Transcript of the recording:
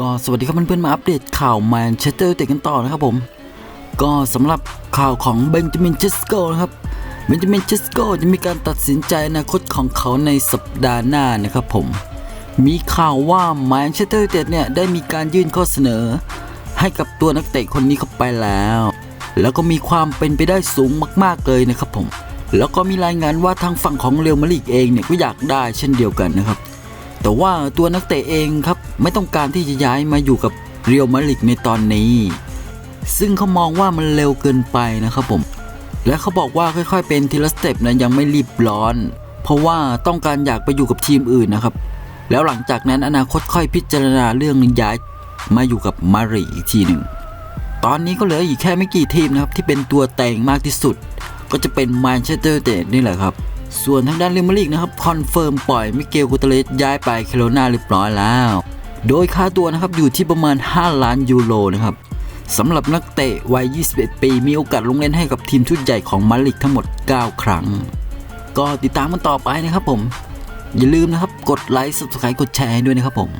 ก็สวัสดีครับเพื่อนๆมาอัปเดตข่าวแมนเชสเตอร์เตะกันต่อนะครับผม ก็สำหรับข่าวของเบนจามินเชสโกนะครับเบนจามินเชสโกจะมีการตัดสินใจอนาคตของเขาในสัปดาห์หน้านะครับผม มีข่าวว่าแมนเชสเตอร์เตะเนี่ยได้มีการยื่นข้อเสนอ ให้กับตัวนักเตะคนนี้เข้าไปแล้ว แล้วก็มีความเป็นไปได้สูงมาก ๆเลยนะครับผม แล้วก็มีรายงานว่าทางฝั่งของเรอัลมาดริดเองเนี่ยก็อยากได้เช่นเดียวกันนะครับ แต่ว่าตัวนักเตะเองครับไม่ต้องการที่จะย้ายมาอยู่กับเรียวมาริดในตอนนี้ ซึ่งเขามองว่ามันเร็วเกินไปนะครับผม และเขาบอกว่าค่อยๆ เป็นทีละสเต็ปนะยังไม่รีบร้อน เพราะว่าต้องการอยากไปอยู่กับทีมอื่นนะครับ แล้วหลังจากนั้นอนาคตค่อยพิจารณาเรื่องย้ายมาอยู่กับมาริอีกทีหนึ่งตอนนี้ก็เหลืออีกแค่ไม่กี่ทีมนะครับที่เป็นตัวแต่งมากที่สุด ก็จะเป็นแมนเชสเตอร์เตดนี่แหละครับ ส่วนทางด้านเรมาริกนะครับคอนเฟิร์มปล่อยมิเกลกูตเลสย้ายไปเคโรนาเรียบร้อยแล้ว โดยค่าตัวนะครับอยู่ที่ประมาณ 5 ล้านยูโรนะครับสำหรับนักเตะวัย 21 ปี มีโอกาสลงเล่นให้กับทีมชุดใหญ่ของมาดริกทั้งหมด 9 ครั้ง ก็ติดตามมันต่อไปนะครับผม อย่าลืมนะครับ กดไลค์ subscribe กดแชร์ให้ด้วยนะครับผม